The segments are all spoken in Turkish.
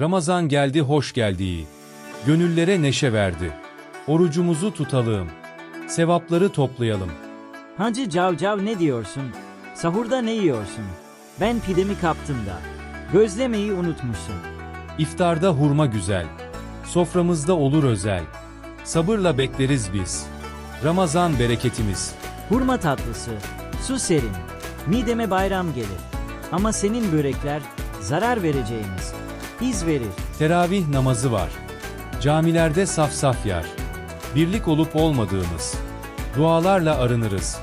Ramazan geldi hoş geldi. Gönüllere neşe verdi. Orucumuzu tutalım. Sevapları toplayalım. Hacı Cavcav ne diyorsun? Sahurda ne yiyorsun? Ben pidemi kaptım da. Gözlemeyi unutmuşsun. İftarda hurma güzel. Soframızda olur özel. Sabırla bekleriz biz. Ramazan bereketimiz. Hurma tatlısı, su serin. Mideme bayram gelir. Ama senin börekler zarar vereceğimiz. İz verir. Teravih namazı var. Camilerde saf saf yer. Birlik olup olmadığımız. Dualarla arınırız.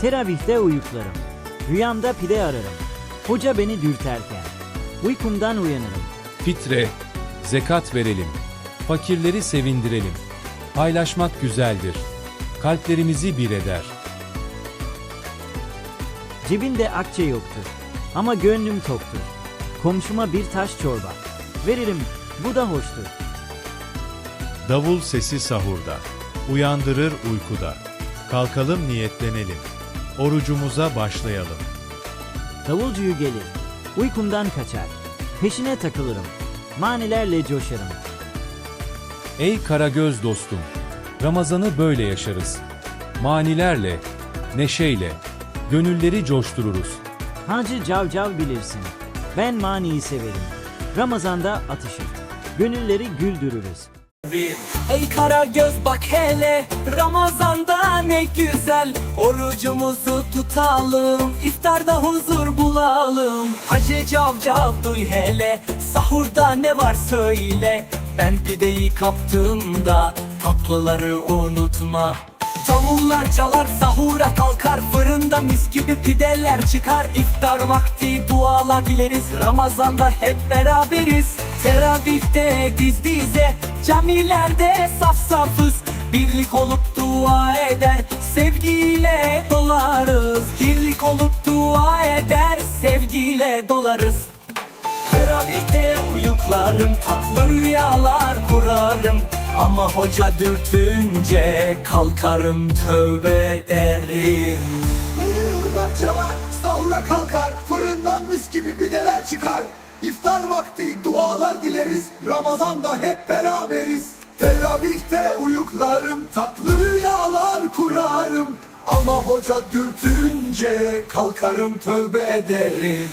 Teravihte uyuklarım. Rüyamda pide ararım. Hoca beni dürterken. Uykumdan uyanırım. Fitre, zekat verelim. Fakirleri sevindirelim. Paylaşmak güzeldir. Kalplerimizi bir eder. Cebinde akçe yoktur. Ama gönlüm toktur. Komşuma bir taş çorba. Veririm, bu da hoştur. Davul sesi sahurda, uyandırır uykuda. Kalkalım niyetlenelim, orucumuza başlayalım. Davulcuyu gelir, uykumdan kaçar. Peşine takılırım, manilerle coşarım. Ey Karagöz dostum, Ramazan'ı böyle yaşarız. Manilerle, neşeyle, gönülleri coştururuz. Hacı Cavcav bilirsin, ben maniyi severim. Ramazanda atışır, gönülleri güldürürüz. Ey kara göz bak hele Ramazanda ne güzel. Orucumuzu tutalım iftarda huzur bulalım. Hacı cavcav duy hele Sahurda ne var söyle. Ben pideyi kaptım da Tatlıları unutma Davullar çalar sahura kalkar Fırında mis gibi pideler çıkar. İftar vakti dualar dileriz Ramazanda hep beraberiz. Teravihte diz dize Camilerde saf safız. Birlik olup dua eder Sevgiyle dolarız. Birlik olup dua eder Sevgiyle dolarız. Teravihte uyuklarım Tatlı rüyalar kurarım Ama hoca dürtünce Kalkarım tövbe ederim. Uykudan çalar, sahura kalkar Fırından mis gibi pideler çıkar. İftar vakti dualar dileriz Ramazanda hep beraberiz. Teravihte uyuklarım Tatlı rüyalar kurarım. Ama hoca dürtünce Kalkarım tövbe ederim